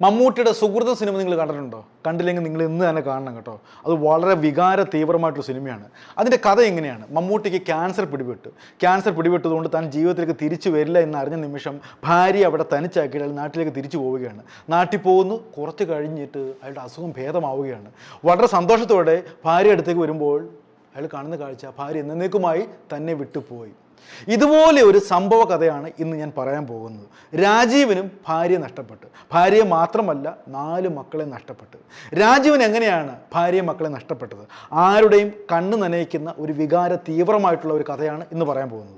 മമ്മൂട്ടിയുടെ സുഹൃത സിനിമ നിങ്ങൾ കണ്ടിട്ടുണ്ടോ? കണ്ടില്ലെങ്കിൽ നിങ്ങൾ ഇന്ന് തന്നെ കാണണം കേട്ടോ. അത് വളരെ വികാര തീവ്രമായിട്ടൊരു സിനിമയാണ്. അതിന്റെ കഥ എങ്ങനെയാണ്? മമ്മൂട്ടിക്ക് ക്യാൻസർ പിടിപെട്ടു. ക്യാൻസർ പിടിപെട്ടതുകൊണ്ട് താൻ ജീവിതത്തിലേക്ക് തിരിച്ചു വരില്ല എന്നറിഞ്ഞ നിമിഷം ഭാര്യ അവിടെ തനിച്ചാക്കിയിട്ട് നാട്ടിലേക്ക് തിരിച്ചു പോവുകയാണ്. നാട്ടിൽ പോകുന്നു. കുറച്ച് കഴിഞ്ഞിട്ട് അയാളുടെ അസുഖം ഭേദമാവുകയാണ്. വളരെ സന്തോഷത്തോടെ ഭാര്യ അടുത്തേക്ക് വരുമ്പോൾ അയാൾ കാണുന്ന കാഴ്ച ഭാര്യ എന്നേക്കുമായി തന്നെ വിട്ടുപോയി. ഇതുപോലെ ഒരു സംഭവ കഥയാണ് ഇന്ന് ഞാൻ പറയാൻ പോകുന്നത്. രാജീവിനും ഭാര്യ നഷ്ടപ്പെട്ടു. ഭാര്യയെ മാത്രമല്ല നാല് മക്കളെ നഷ്ടപ്പെട്ടു. രാജീവൻ എങ്ങനെയാണ് ഭാര്യ മക്കളെ നഷ്ടപ്പെട്ടത്? ആരുടെയും കണ്ണ് നനയിക്കുന്ന ഒരു വികാര തീവ്രമായിട്ടുള്ള ഒരു കഥയാണ് ഇന്ന് പറയാൻ പോകുന്നത്.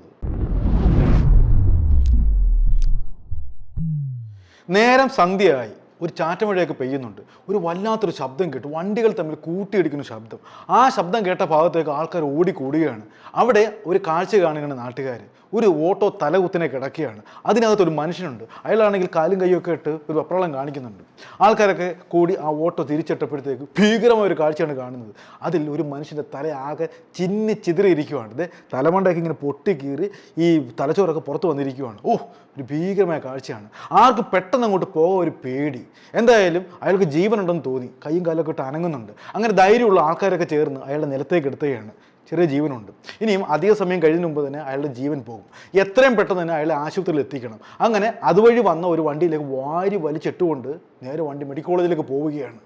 നേരം സന്ധ്യയായി. ഒരു ചാറ്റമഴയൊക്കെ പെയ്യുന്നുണ്ട്. ഒരു വല്ലാത്തൊരു ശബ്ദം കേട്ടു. വണ്ടികൾ തമ്മിൽ കൂട്ടിയിടിക്കുന്ന ശബ്ദം. ആ ശബ്ദം കേട്ട ഭാഗത്തേക്ക് ആൾക്കാർ ഓടിക്കൂടുകയാണ്. അവിടെ ഒരു കാഴ്ച കാണുകയാണ് നാട്ടുകാർ ഒരു ഓട്ടോ തലകുത്തിനെ കിടക്കുകയാണ്. അതിനകത്തൊരു മനുഷ്യനുണ്ട്. അയാളാണെങ്കിൽ കാലും കൈയൊക്കെ ഇട്ട് ഒരു വെപ്രളം കാണിക്കുന്നുണ്ട്. ആൾക്കാരൊക്കെ കൂടി ആ ഓട്ടോ തിരിച്ചിട്ടപ്പോഴത്തേക്ക് ഭീകരമായ ഒരു കാഴ്ചയാണ് കാണുന്നത്. അതിൽ ഒരു മനുഷ്യന്റെ തല ആകെ ചിന്നി ചിതറിയിരിക്കുവാണ്. തലമണ്ടയൊക്കെ ഇങ്ങനെ പൊട്ടിക്കീറി ഈ തലച്ചോറൊക്കെ പുറത്ത് വന്നിരിക്കുവാണ്. ഓ ഒരു ഭീകരമായ കാഴ്ചയാണ്. ആർക്ക് പെട്ടെന്ന് അങ്ങോട്ട് പോകാൻ ഒരു പേടി. എന്തായാലും അയാൾക്ക് ജീവനുണ്ടെന്ന് തോന്നി. കൈയും കാലൊക്കെ ഇട്ട് അനങ്ങുന്നുണ്ട്. അങ്ങനെ ധൈര്യമുള്ള ആൾക്കാരൊക്കെ ചേർന്ന് അയാളുടെ നിലത്തേക്ക് എടുത്തുകയാണ് ചെറിയ ജീവനുണ്ട്. ഇനിയും അധിക സമയം കഴിയുന്ന മുമ്പ് തന്നെ അയാളുടെ ജീവൻ പോകും. എത്രയും പെട്ടെന്ന് തന്നെ അയാളെ ആശുപത്രിയിൽ എത്തിക്കണം. അങ്ങനെ അതുവഴി വന്ന ഒരു വണ്ടിയിലേക്ക് വാരി വലിച്ചിട്ടുകൊണ്ട് നേരെ വണ്ടി മെഡിക്കൽ കോളേജിലേക്ക് പോവുകയാണ്.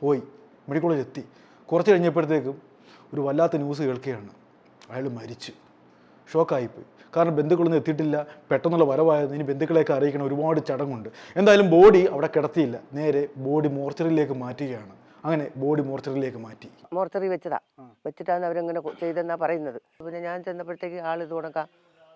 പോയി മെഡിക്കൽ കോളേജിൽ എത്തി കുറച്ച് കഴിഞ്ഞപ്പോഴത്തേക്കും ഒരു വല്ലാത്ത ന്യൂസ് കേൾക്കുകയാണ്. അയാൾ മരിച്ചു. ഷോക്കായിപ്പോയി. കാരണം ബന്ധുക്കളൊന്നും എത്തിയിട്ടില്ല. പെട്ടെന്നുള്ള വരവായത് ഇനി ബന്ധുക്കളെയൊക്കെ അറിയിക്കണം. ഒരുപാട് ചടങ്ങുണ്ട്. എന്തായാലും ബോഡി അവിടെ കിടത്തിയില്ല. നേരെ ബോഡി മോർച്ചറിയിലേക്ക് മാറ്റുകയാണ്. അങ്ങനെ ബോഡി മോർച്ചറിയിലേക്ക് മാറ്റി. മോർച്ചറി വെച്ചതാ. വെച്ചിട്ടാണ് അവരങ്ങനെ ചെയ്തെന്നാ പറയുന്നത്. പിന്നെ ഞാൻ ചെന്നപ്പോഴത്തേക്ക് ആൾ ഇത് കൊടുക്കാം.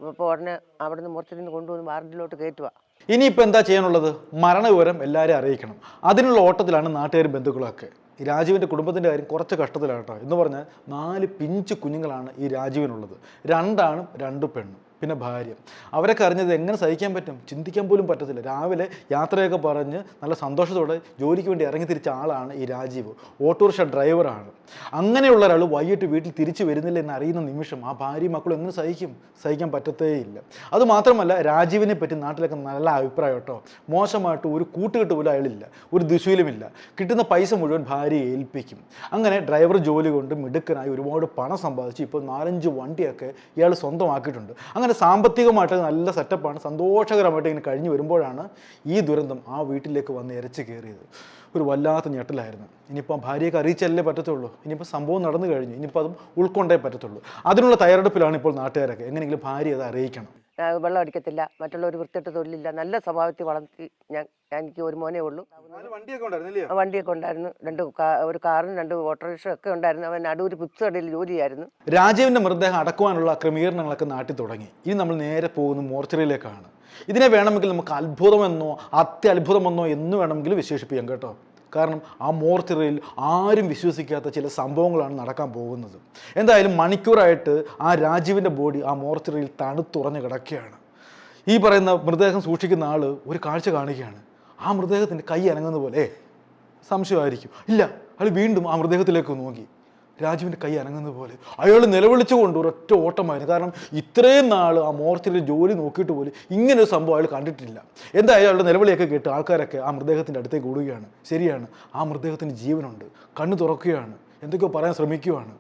അപ്പോൾ ഉടനെ അവിടെ നിന്ന് മോർച്ചറിയിൽ നിന്ന് കൊണ്ടുവന്ന് വാർഡിലോട്ട് കയറ്റുക ഇനിയിപ്പോൾ എന്താ ചെയ്യാനുള്ളത്? മരണവിവരം എല്ലാവരെയും അറിയിക്കണം. അതിനുള്ള ഓട്ടത്തിലാണ് നാട്ടുകാരും ബന്ധുക്കളൊക്കെ. ഈ രാജീവിന്റെ കുടുംബത്തിന്റെ കാര്യം കുറച്ച് കഷ്ടത്തിലാണ് കേട്ടോ എന്ന് പറഞ്ഞാൽ നാല് പിഞ്ച് കുഞ്ഞുങ്ങളാണ് ഈ രാജീവിനുള്ളത്. രണ്ടാണും രണ്ട് പെണ്ണും. പിന്നെ ഭാര്യ. അവരൊക്കെ അറിഞ്ഞത് എങ്ങനെ സഹിക്കാൻ പറ്റും? ചിന്തിക്കാൻ പോലും പറ്റത്തില്ല. രാവിലെ യാത്രയൊക്കെ പറഞ്ഞ് നല്ല സന്തോഷത്തോടെ ജോലിക്ക് വേണ്ടി ഇറങ്ങി തിരിച്ച ആളാണ് ഈ രാജീവ്. ഓട്ടോറിക്ഷ ഡ്രൈവറാണ് അങ്ങനെയുള്ള ഒരാൾ വൈകിട്ട് വീട്ടിൽ തിരിച്ചു വരുന്നില്ല എന്ന് അറിയുന്ന നിമിഷം ആ ഭാര്യയും മക്കളും എങ്ങനെ സഹിക്കും? സഹിക്കാൻ പറ്റത്തേയില്ല. അത് മാത്രമല്ല രാജീവിനെ പറ്റി നാട്ടിലൊക്കെ നല്ല അഭിപ്രായം കേട്ടോ. മോശമായിട്ട് ഒരു കൂട്ടുകെട്ട് പോലും അയാളില്ല. ഒരു ദിശയിലുമില്ല കിട്ടുന്ന പൈസ മുഴുവൻ ഭാര്യയെ ഏൽപ്പിക്കും. അങ്ങനെ ഡ്രൈവർ ജോലി കൊണ്ട് മിടുക്കനായി ഒരുപാട് പണം സമ്പാദിച്ച് ഇപ്പോൾ നാലഞ്ച് വണ്ടിയൊക്കെ ഇയാൾ സ്വന്തമാക്കിയിട്ടുണ്ട്. അങ്ങനെ സാമ്പത്തികമായിട്ട് നല്ല സെറ്റപ്പാണ് സന്തോഷകരമായിട്ട് ഇങ്ങനെ കഴിഞ്ഞു വരുമ്പോഴാണ് ഈ ദുരന്തം ആ വീട്ടിലേക്ക് വന്ന് ഇരച്ച് കയറിയത്. ഒരു വല്ലാത്ത ഞെട്ടലായിരുന്നു. ഇനിയിപ്പോൾ ഭാര്യയൊക്കെ അറിയിച്ചല്ലേ പറ്റത്തുള്ളൂ. ഇനിയിപ്പോൾ സംഭവം നടന്നു കഴിഞ്ഞു. ഇനിയിപ്പോൾ അതും ഉൾക്കൊണ്ടേ പറ്റത്തുള്ളൂ. അതിനുള്ള തയ്യാറെടുപ്പിലാണ് ഇപ്പോൾ നാട്ടുകാരൊക്കെ. എങ്ങനെയെങ്കിലും ഭാര്യ അത് അറിയിക്കണം. വെള്ളം അടിക്കത്തില്ല. മറ്റുള്ളവർ വൃത്തിയിട്ട് തൊഴിലില്ല. നല്ല സ്വഭാവത്തിൽ വളർത്തി ഞാൻ എനിക്ക് ഒരു മോനേ ഉള്ളൂ. വണ്ടിയൊക്കെ ഉണ്ടായിരുന്നു രണ്ട് ഒരു കാറും രണ്ട് ഓട്ടോറിക്ഷ ഒക്കെ ഉണ്ടായിരുന്നു. അവൻ അടൂർ പുത്തുകടയിൽ കടയിൽ ജോലിയായിരുന്നു രാജീവിന്റെ മൃതദേഹം അടക്കുവാനുള്ള ക്രമീകരണങ്ങളൊക്കെ നാട്ടി തുടങ്ങി. ഇനി നമ്മൾ നേരെ പോകുന്ന മോർച്ചറിയിലേക്കാണ്. ഇതിനെ വേണമെങ്കിൽ നമുക്ക് അത്ഭുതമെന്നോ അത്യത്ഭുതമെന്നോ എന്ന് വേണമെങ്കിൽ വിശേഷിപ്പിക്കാം കേട്ടോ. കാരണം ആ മോർച്ചറിയിൽ ആരും വിശ്വസിക്കാത്ത ചില സംഭവങ്ങളാണ് നടക്കാൻ പോകുന്നത്. എന്തായാലും മണിക്കൂറായിട്ട് ആ രാജീവിന്റെ ബോഡി ആ മോർച്ചറിയിൽ തണുത്തുറഞ്ഞ് കിടക്കുകയാണ്. ഈ പറയുന്ന മൃതദേഹം സൂക്ഷിക്കുന്ന ആൾ ഒരു കാഴ്ച കാണുകയാണ്. ആ മൃതദേഹത്തിന്റെ കൈ അനങ്ങുന്ന പോലെ. സംശയമായിരിക്കും. ഇല്ല അയാൾ വീണ്ടും ആ മൃതദേഹത്തിലേക്ക് നോക്കി. രാജുവിന്റെ കൈ അനങ്ങുന്നത് പോലെ. അയാൾ നിലവിളിച്ചുകൊണ്ട് ഒരൊറ്റ ഓട്ടമായിരുന്നു. കാരണം ഇത്രയും നാൾ ആ മോർച്ചറിൽ ജോലി നോക്കിയിട്ട് പോലും ഇങ്ങനെ ഒരു സംഭവം അയാൾ കണ്ടിട്ടില്ല. എന്തായാലും അയാളുടെ നിലവിളിയൊക്കെ കേട്ട് ആൾക്കാരൊക്കെ ആ മൃതദേഹത്തിന്റെ അടുത്തേക്ക് ഓടുകയാണ്. ശരിയാണ് ആ മൃതദേഹത്തിന് ജീവനുണ്ട്. കണ്ണു തുറക്കുകയാണ്. എന്തൊക്കെയോ പറയാൻ ശ്രമിക്കുകയാണ്.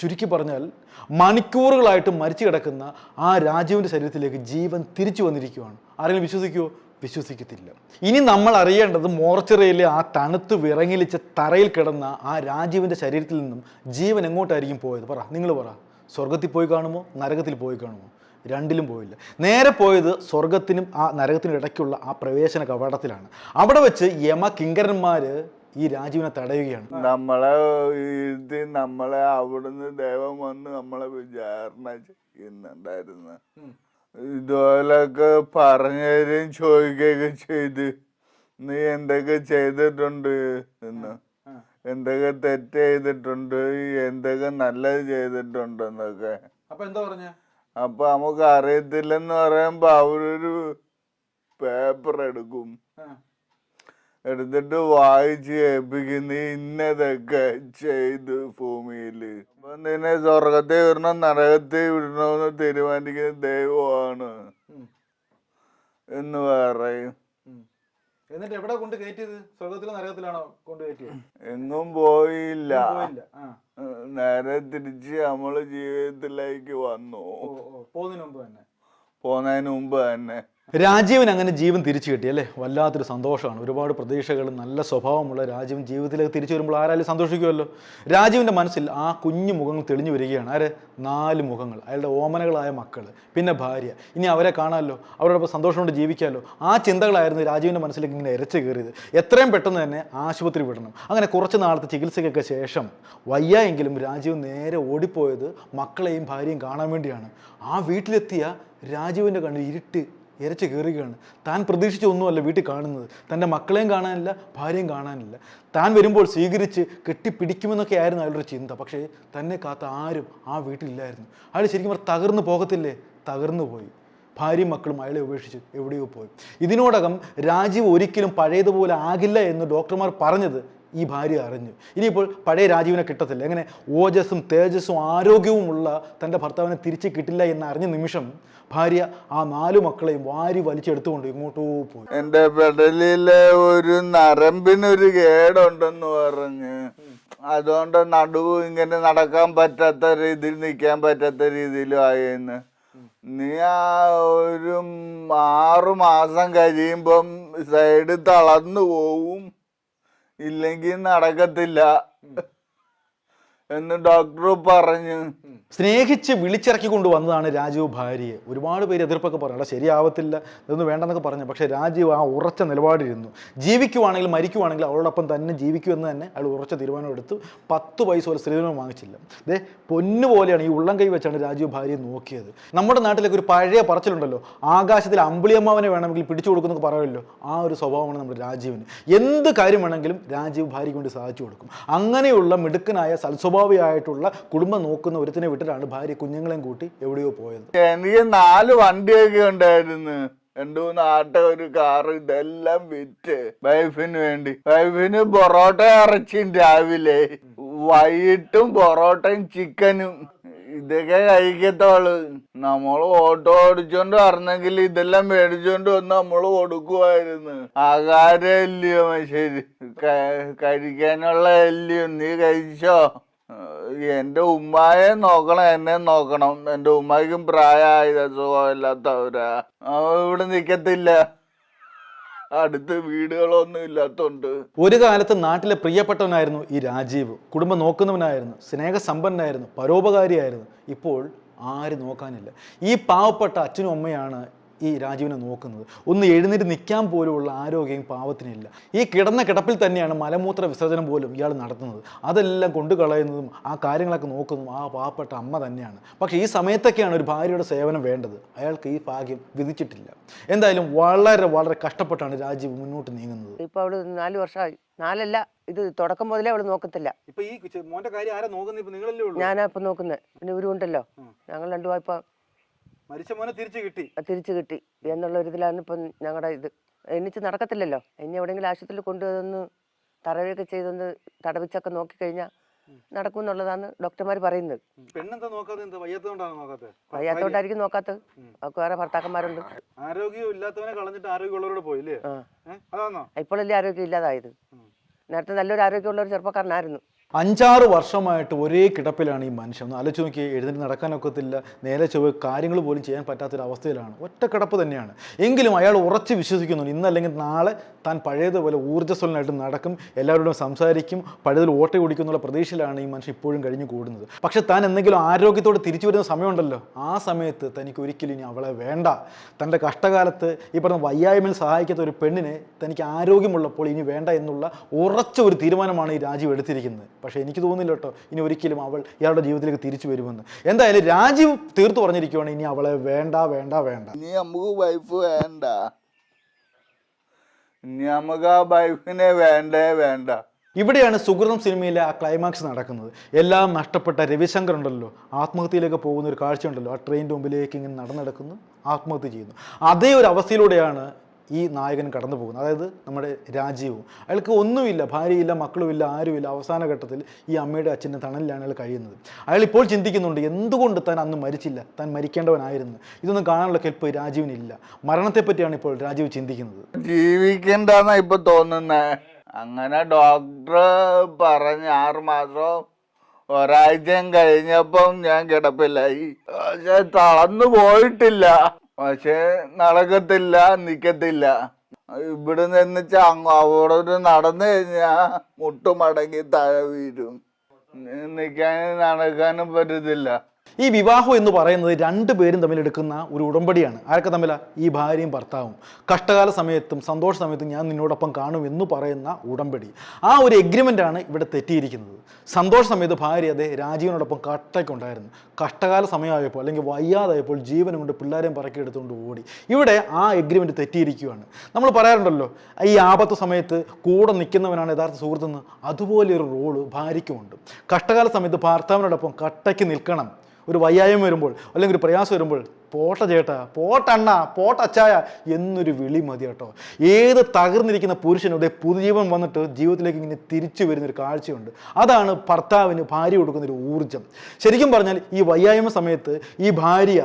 ചുരുക്കി പറഞ്ഞാൽ മണിക്കൂറുകളായിട്ട് മരിച്ചു കിടക്കുന്ന ആ രാജുവിന്റെ ശരീരത്തിലേക്ക് ജീവൻ തിരിച്ചു വന്നിരിക്കുകയാണ്. ആരെങ്കിലും വിശ്വസിക്കുമോ വിശ്വസിക്കത്തില്ല. ഇനി നമ്മൾ അറിയേണ്ടത് മോർച്ചറിയിലെ ആ തണുത്ത് വിറങ്ങിലിച്ച തറയിൽ കിടന്ന ആ രാജീവിന്റെ ശരീരത്തിൽ നിന്നും ജീവൻ എങ്ങോട്ടായിരിക്കും പോയത്? പറ നിങ്ങൾ പറ. സ്വർഗത്തിൽ പോയി കാണുമോ? നരകത്തിൽ പോയി കാണുമോ? രണ്ടിലും പോയില്ല. നേരെ പോയത് സ്വർഗത്തിനും ആ നരകത്തിനും ഇടയ്ക്കുള്ള ആ പ്രവേശന കവാടത്തിലാണ്. അവിടെ വെച്ച് യമ കിങ്കരന്മാർ ഈ രാജീവിനെ തടയുകയാണ്. നമ്മളെ ഇത് നമ്മളെ അവിടുന്ന് ദൈവം വന്ന് നമ്മളെ വിചാരണ ചെയ്യുന്നുണ്ടായിരുന്നു. ഇതുപോലൊക്കെ പറഞ്ഞുതരും ചോദിക്കുകയൊക്കെ ചെയ്ത്. നീ എന്തൊക്കെ ചെയ്തിട്ടുണ്ട് എന്ന്. എന്തൊക്കെ തെറ്റ് ചെയ്തിട്ടുണ്ട് എന്തൊക്കെ നല്ലത് ചെയ്തിട്ടുണ്ടെന്നൊക്കെ. അപ്പൊ എന്താ പറഞ്ഞ? അപ്പൊ നമുക്ക് അറിയത്തില്ലെന്ന് പറയുമ്പോ അവരൊരു പേപ്പർ എടുക്കും. എടുത്തിട്ട് വായിച്ച് ഏൽപ്പിക്കുന്ന ഇന്നതൊക്കെ ചെയ്തു ഭൂമിയിൽ അപ്പൊ നിന്നെ സ്വർഗത്തെ വിടണം നരകത്തെ വിടണമെന്ന് തീരുമാനിക്കുന്ന ദൈവമാണ് എന്ന് പറയും. എന്നിട്ട് എവിടെ കൊണ്ട് കയറ്റിയത്? സ്വർഗത്തിലോ നരകത്തിലാണോ കൊണ്ട് കയറ്റിയത്? എങ്ങും പോയില്ല. നേരെ തിരിച്ച് നമ്മൾ ജീവിതത്തിലേക്ക് വന്നു. പോകുന്നതിന് മുമ്പ് തന്നെ. പോന്നതിന് മുമ്പ് തന്നെ. രാജീവൻ അങ്ങനെ ജീവൻ തിരിച്ചു കിട്ടി അല്ലേ? വല്ലാത്തൊരു സന്തോഷമാണ്. ഒരുപാട് പ്രതീക്ഷകളും നല്ല സ്വഭാവമുള്ള രാജീവൻ ജീവിതത്തിലേക്ക് തിരിച്ചു വരുമ്പോൾ ആരായാലും സന്തോഷിക്കുമല്ലോ. രാജീവിന്റെ മനസ്സിൽ ആ കുഞ്ഞു മുഖങ്ങൾ തെളിഞ്ഞു വരികയാണ്. ആര്? നാല് മുഖങ്ങൾ. അയാളുടെ ഓമനകളായ മക്കൾ പിന്നെ ഭാര്യ. ഇനി അവരെ കാണാമല്ലോ. അവരോടൊപ്പം സന്തോഷം കൊണ്ട് ജീവിക്കാമല്ലോ. ആ ചിന്തകളായിരുന്നു രാജീവിന്റെ മനസ്സിലേക്ക് ഇങ്ങനെ ഇരച്ചു കയറിയത്. എത്രയും പെട്ടെന്ന് തന്നെ ആശുപത്രി വിടണം. അങ്ങനെ കുറച്ച് നാളത്തെ ചികിത്സയ്ക്കൊക്കെ ശേഷം വയ്യായെങ്കിലും രാജീവ് നേരെ ഓടിപ്പോയത് മക്കളെയും ഭാര്യയും കാണാൻ വേണ്ടിയാണ്. ആ വീട്ടിലെത്തിയ രാജീവിന്റെ കണ്ണിൽ ഇരുട്ട് ഇരച്ച് കയറുകയാണ് താൻ പ്രതീക്ഷിച്ച ഒന്നുമല്ല വീട്ടിൽ കാണുന്നത്. തന്റെ മക്കളെയും കാണാനില്ല ഭാര്യയും കാണാനില്ല. താൻ വരുമ്പോൾ സ്വീകരിച്ച് കെട്ടിപ്പിടിക്കുമെന്നൊക്കെ ആയിരുന്നു അയാളുടെ ചിന്ത. പക്ഷേ തന്നെ കാത്ത ആരും ആ വീട്ടിലില്ലായിരുന്നു. അയാൾ ശരിക്കും പറഞ്ഞാൽ തകർന്നു പോകത്തില്ലേ? തകർന്നു പോയി. ഭാര്യയും മക്കളും അയാളെ ഉപേക്ഷിച്ച് എവിടെയോ പോയി. ഇതിനോടകം രാജീവ് ഒരിക്കലും പഴയതുപോലെ ആകില്ല എന്ന് ഡോക്ടർമാർ പറഞ്ഞത് ഈ ഭാര്യ അറിഞ്ഞു. ഇനിയിപ്പോൾ പഴയ രാജീവിനെ കിട്ടത്തില്ല. എങ്ങനെ ഓജസ്സും തേജസ്സും ആരോഗ്യവുമുള്ള തന്റെ ഭർത്താവിനെ തിരിച്ച് കിട്ടില്ല എന്ന് അറിഞ്ഞ നിമിഷം ഭാര്യ ആ നാലു മക്കളെയും വാരി വലിച്ചെടുത്തുകൊണ്ട് ഇങ്ങോട്ടോ പോയി. എന്റെ പെടലിലെ ഒരു നരമ്പിനൊരു കേടുണ്ടെന്ന് പറഞ്ഞ് അതുകൊണ്ട് നടുവ് ഇങ്ങനെ നടക്കാൻ പറ്റാത്ത രീതിയിൽ നിൽക്കാൻ പറ്റാത്ത രീതിയിലും ആയെന്ന്. നീ ആ ഒരു ആറു മാസം കഴിയുമ്പം സൈഡ് തളർന്നു പോവും. ഇല്ലെങ്കിൽ നടക്കത്തില്ല. എന്ന് ഡോക്ടർ പറഞ്ഞു. സ്നേഹിച്ച് വിളിച്ചിറക്കി കൊണ്ടുവന്നതാണ് രാജീവ് ഭാര്യയെ. ഒരുപാട് പേര് എതിർപ്പൊക്കെ പറഞ്ഞു. അല്ല ശരിയാവത്തില്ല ഇതൊന്നും വേണ്ടെന്നൊക്കെ പറഞ്ഞു. പക്ഷേ രാജീവ് ആ ഉറച്ച നിലപാടിരുന്നു. ജീവിക്കുവാണെങ്കിൽ മരിക്കുവാണെങ്കിൽ അവളോടൊപ്പം തന്നെ ജീവിക്കുമെന്ന് തന്നെ അയാൾ ഉറച്ച തീരുമാനം എടുത്തു പത്ത് പൈസ പോലെ സ്ത്രീധനം വാങ്ങിച്ചില്ല. ദേ പൊന്നു പോലെയാണ് ഈ ഉള്ളം കൈ വെച്ചാണ് രാജീവ് ഭാര്യയെ നോക്കിയത്. നമ്മുടെ നാട്ടിലൊക്കെ ഒരു പഴയ പറച്ചിലുണ്ടല്ലോ. ആകാശത്തിൽ അമ്പിളിയമ്മാവനെ വേണമെങ്കിൽ പിടിച്ചു കൊടുക്കുന്നു പറയുമല്ലോ. ആ ഒരു സ്വഭാവമാണ് നമ്മുടെ രാജീവിന്. എന്ത് കാര്യം വേണമെങ്കിലും രാജീവ് ഭാര്യയ്ക്ക് വേണ്ടി സാധിച്ചു കൊടുക്കും. അങ്ങനെയുള്ള മിടുക്കനായ സൽസ്വഭാവിയായിട്ടുള്ള കുടുംബം നോക്കുന്ന ഒരുത്തിനെ വിട്ടിട്ടാണ് ഭാര്യ കുഞ്ഞുങ്ങളെയും കൂട്ടി എവിടെയോ പോയത്. എനിക്ക് നാല് വണ്ടിയൊക്കെ ഉണ്ടായിരുന്നു. രണ്ടു മൂന്ന് ആട്ട ഒരു കാറ് ഇതെല്ലാം വിറ്റ് വൈഫിന് വേണ്ടി. വൈഫിന് പൊറോട്ട ഇറച്ചിയും രാവിലെ. വൈകിട്ടും പൊറോട്ടയും ചിക്കനും. ഇതൊക്കെ കഴിക്കത്തോൾ. നമ്മൾ ഓട്ടോ ഓടിച്ചോണ്ട് വരണമെങ്കിൽ ഇതെല്ലാം മേടിച്ചോണ്ട് വന്ന് നമ്മൾ കൊടുക്കുമായിരുന്നു ആകാരം ഇല്ലയോ ശരി കഴിക്കാനുള്ള ഇല്ലയോ നീ കഴിച്ചോ? എന്റെ ഉമ്മായെ നോക്കണം എന്നെ നോക്കണം. എന്റെ ഉമ്മായിക്കും പ്രായമായത് സുഖമില്ലാത്തവരാ ഇവിടെ നിൽക്കത്തില്ല അടുത്ത് വീടുകളൊന്നും ഇല്ലാത്തോണ്ട്. ഒരു കാലത്ത് നാട്ടിലെ പ്രിയപ്പെട്ടവനായിരുന്നു ഈ രാജീവ്. കുടുംബം നോക്കുന്നവനായിരുന്നു സ്നേഹസമ്പന്നനായിരുന്നു പരോപകാരിയായിരുന്നു. ഇപ്പോൾ ആര് നോക്കാനില്ല. ഈ പാവപ്പെട്ട അച്ഛനും അമ്മയാണ് ഈ രാജീവിനെ നോക്കുന്നത്. ഒന്ന് എഴുന്നേറ്റ് നിൽക്കാൻ പോലുമുള്ള ആരോഗ്യം പാവത്തിനില്ല. ഈ കിടന്ന കിടപ്പിൽ തന്നെയാണ് മലമൂത്ര വിസർജനം പോലും ഇയാൾ നടത്തുന്നത്. അതെല്ലാം കൊണ്ടു കളയുന്നതും ആ കാര്യങ്ങളൊക്കെ നോക്കുന്നതും ആ പാവപ്പെട്ട അമ്മ തന്നെയാണ്. പക്ഷേ ഈ സമയത്തൊക്കെയാണ് ഒരു ഭാര്യയുടെ സേവനം വേണ്ടത്. അയാൾക്ക് ഈ ഭാഗ്യം വിധിച്ചിട്ടില്ല. എന്തായാലും വളരെ വളരെ കഷ്ടപ്പെട്ടാണ് രാജീവ് മുന്നോട്ട് നീങ്ങുന്നത്. ഇപ്പൊ അവൾ നാല് വർഷമായി. നാലല്ല ഇത് തുടക്കം മുതലേ അവൾ നോക്കത്തില്ല. ഇപ്പൊ ഈ മോന്റെ കാര്യം ആരാ നോക്കുന്നത് ഇപ്പൊ നിങ്ങളല്ലേ ഉള്ളൂ. ഞാനാ ഇപ്പൊ നോക്കുന്നത് പിന്നെ ഇവരുണ്ടല്ലോ ഞങ്ങൾ രണ്ടു വായ്പ മരിച്ച മോനെ തിരിച്ചു കിട്ടി. തിരിച്ചു കിട്ടി. എന്നുള്ള ഒരു ഇതിലാണ് ഇപ്പം ഞങ്ങളുടെ ഇത്. എണ്ണിച്ച് നടക്കത്തില്ലല്ലോ. ഇനി എവിടെയെങ്കിലും ആശുപത്രിയിൽ കൊണ്ടുവന്ന് തറവയൊക്കെ ചെയ്തൊന്ന് തടവിച്ചൊക്കെ നോക്കിക്കഴിഞ്ഞാൽ നടക്കും എന്നുള്ളതാണ് ഡോക്ടർമാർ പറയുന്നത്. പെണ്ണെന്താ നോക്കാതെ എന്താ? നോക്കാത്തത് വയ്യാത്തോണ്ടായിരിക്കും നോക്കാത്തത്. അവർക്ക് വേറെ ഭർത്താക്കന്മാരുണ്ട്. ആരോഗ്യം ഇല്ലാത്തവനെ കളഞ്ഞിട്ട് ആരോഗ്യമുള്ളവരോട് പോയില്ലേ? അതാണോ ഇപ്പോഴല്ലേ ആരോഗ്യം ഇല്ലാതായത്. നേരത്തെ നല്ലൊരു ആരോഗ്യമുള്ള ഒരു ചെറുപ്പക്കാരനായിരുന്നു. അഞ്ചാറ് വർഷമായിട്ട് ഒരേ കിടപ്പിലാണ് ഈ മനുഷ്യൻ. ഒന്ന് ആലോചിച്ച് നോക്കി എഴുന്നേറ്റ് നടക്കാനൊക്കത്തില്ല നേരെ ചൊവ്വ കാര്യങ്ങൾ പോലും ചെയ്യാൻ പറ്റാത്തൊരവസ്ഥയിലാണ്. ഒറ്റ കിടപ്പ് തന്നെയാണ്. എങ്കിലും അയാൾ ഉറച്ച് വിശ്വസിക്കുന്നുണ്ട്. ഇന്നല്ലെങ്കിൽ നാളെ താൻ പഴയതുപോലെ ഊർജസ്വലനായിട്ട് നടക്കും എല്ലാവരോടും സംസാരിക്കും പഴയതിൽ ഓട്ട കുടിക്കുന്നുള്ള പ്രതീക്ഷയിലാണ് ഈ മനുഷ്യൻ ഇപ്പോഴും കഴിഞ്ഞു കൂടുന്നത്. പക്ഷെ താൻ എന്തെങ്കിലും ആരോഗ്യത്തോടെ തിരിച്ചു വരുന്ന സമയമുണ്ടല്ലോ. ആ സമയത്ത് തനിക്ക് ഒരിക്കലും ഇനി അവളെ വേണ്ട. തന്റെ കഷ്ടകാലത്ത് ഈ പറഞ്ഞ വയ്യായ്മയിൽ സഹായിക്കാത്ത ഒരു പെണ്ണിനെ തനിക്ക് ആരോഗ്യമുള്ളപ്പോൾ ഇനി വേണ്ട എന്നുള്ള ഉറച്ച ഒരു തീരുമാനമാണ് ഈ രാജീവ് എടുത്തിരിക്കുന്നത്. പക്ഷേ എനിക്ക് തോന്നുന്നില്ല കേട്ടോ. ഇനി ഒരിക്കലും അവൾ ഇയാളുടെ ജീവിതത്തിലേക്ക് തിരിച്ചു വരുമെന്ന്. എന്തായാലും രാജീവ് തീർത്തു പറഞ്ഞിരിക്കുവാണ് ഇനി അവളെ വേണ്ട വേണ്ട വേണ്ട. ഇനി നമുക്ക് വൈഫ് വേണ്ട. ഇനി നമുക്ക് ആ വൈഫിനെ വേണ്ടേ വേണ്ട. ഇവിടെയാണ് സുഹൃതം സിനിമയിലെ ആ ക്ലൈമാക്സ് നടക്കുന്നത്. എല്ലാം നഷ്ടപ്പെട്ട രവിശങ്കർ ഉണ്ടല്ലോ. ആത്മഹത്യയിലേക്ക് പോകുന്ന ഒരു കാഴ്ചയുണ്ടല്ലോ. ആ ട്രെയിനിന്റെ മുമ്പിലേക്ക് ഇങ്ങനെ നടന്നെടുക്കുന്നു. ആത്മഹത്യ ചെയ്യുന്നു. അതേ ഒരു അവസ്ഥയിലൂടെയാണ് ഈ നായകൻ കടന്നു പോകുന്നത് അതായത് നമ്മുടെ രാജീവും. അയാൾക്ക് ഒന്നുമില്ല ഭാര്യയില്ല മക്കളുമില്ല ആരുമില്ല. അവസാന ഘട്ടത്തിൽ ഈ അമ്മയുടെ അച്ഛന്റെ തണലിലാണ് അയാൾ കഴിയുന്നത്. അയാൾ ഇപ്പോൾ ചിന്തിക്കുന്നുണ്ട് എന്തുകൊണ്ട് താൻ അന്ന് മരിച്ചില്ല? താൻ മരിക്കേണ്ടവനായിരുന്നു. ഇതൊന്നും കാണാനുള്ള കെൽപ്പ് രാജീവിനില്ല. മരണത്തെപ്പറ്റിയാണ് ഇപ്പോൾ രാജീവ് ചിന്തിക്കുന്നത്. ജീവിക്കണ്ടെന്നാ ഇപ്പൊ തോന്നുന്നേ. അങ്ങനെ ഡോക്ടർ പറഞ്ഞ ആറുമാസം ഒരാഴ്ചയും കഴിഞ്ഞപ്പം ഞാൻ കിടപ്പില്ലായി പക്ഷെ തളർന്നു പോയിട്ടില്ല. പക്ഷെ നടക്കത്തില്ല നിക്കത്തില്ല. ഇവിടെ നിന്ന് അങ്ങ് അവിടെ നടന്നു കഴിഞ്ഞാ മുട്ടുമടങ്ങി താഴെ വീഴും. നിൽക്കാനും നടക്കാനും പറ്റത്തില്ല. ഈ വിവാഹം എന്ന് പറയുന്നത് രണ്ട് പേരും തമ്മിൽ എടുക്കുന്ന ഒരു ഉടമ്പടിയാണ്. ആരൊക്കെ തമ്മിലാ? ഈ ഭാര്യയും ഭർത്താവും. കഷ്ടകാല സമയത്തും സന്തോഷ സമയത്തും ഞാൻ നിന്നോടൊപ്പം കാണും എന്ന് പറയുന്ന ഉടമ്പടി. ആ ഒരു എഗ്രിമെന്റ് ആണ് ഇവിടെ തെറ്റിയിരിക്കുന്നത്. സന്തോഷ സമയത്ത് ഭാര്യ അതെ രാജീവനോടൊപ്പം കട്ടയ്ക്കുണ്ടായിരുന്നു. കഷ്ടകാല സമയമായപ്പോൾ അല്ലെങ്കിൽ വയ്യാതായപ്പോൾ ജീവനും കൊണ്ട് പിള്ളേരെയും പറക്കിയെടുത്തുകൊണ്ട് ഓടി. ഇവിടെ ആ എഗ്രിമെന്റ് തെറ്റിയിരിക്കുകയാണ്. നമ്മൾ പറയാറുണ്ടല്ലോ ഈ ആപത്ത് സമയത്ത് കൂടെ നിൽക്കുന്നവനാണ് യഥാർത്ഥ സുഹൃത്തെന്ന്. അതുപോലെ ഒരു റോൾ ഭാര്യയ്ക്കുമുണ്ട്. കഷ്ടകാല സമയത്ത് ഭർത്താവിനോടൊപ്പം കട്ടയ്ക്ക് നിൽക്കണം. ഒരു വയ്യായ്മ വരുമ്പോൾ അല്ലെങ്കിൽ ഒരു പ്രയാസം വരുമ്പോൾ പോട്ട ചേട്ടാ പോട്ടണ്ണ പോട്ടച്ചായ എന്നൊരു വിളി മതി കേട്ടോ. ഏത് തകർന്നിരിക്കുന്ന പുരുഷനുടെ പുതുജീവൻ വന്നിട്ട് ജീവിതത്തിലേക്ക് ഇങ്ങനെ തിരിച്ചു വരുന്നൊരു കാഴ്ചയുണ്ട്. അതാണ് ഭർത്താവിന് ഭാര്യ കൊടുക്കുന്നൊരു ഊർജം. ശരിക്കും പറഞ്ഞാൽ ഈ വയ്യായ്മ സമയത്ത് ഈ ഭാര്യ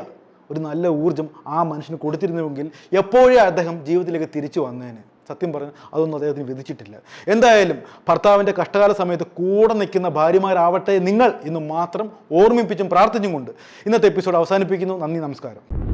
ഒരു നല്ല ഊർജം ആ മനുഷ്യന് കൊടുത്തിരുന്നുവെങ്കിൽ എപ്പോഴേ അദ്ദേഹം ജീവിതത്തിലേക്ക് തിരിച്ചു വന്നേനെ? സത്യം പറഞ്ഞു അതൊന്നും അദ്ദേഹത്തിന് വിധിച്ചിട്ടില്ല. എന്തായാലും ഭർത്താവിന്റെ കഷ്ടകാല സമയത്ത് കൂടെ നിൽക്കുന്ന ഭാര്യമാരാവട്ടെ നിങ്ങൾ ഇന്ന് മാത്രം ഓർമ്മിപ്പിച്ചും പ്രാർത്ഥിച്ചും കൊണ്ട് ഇന്നത്തെ എപ്പിസോഡ് അവസാനിപ്പിക്കുന്നു. നന്ദി നമസ്കാരം.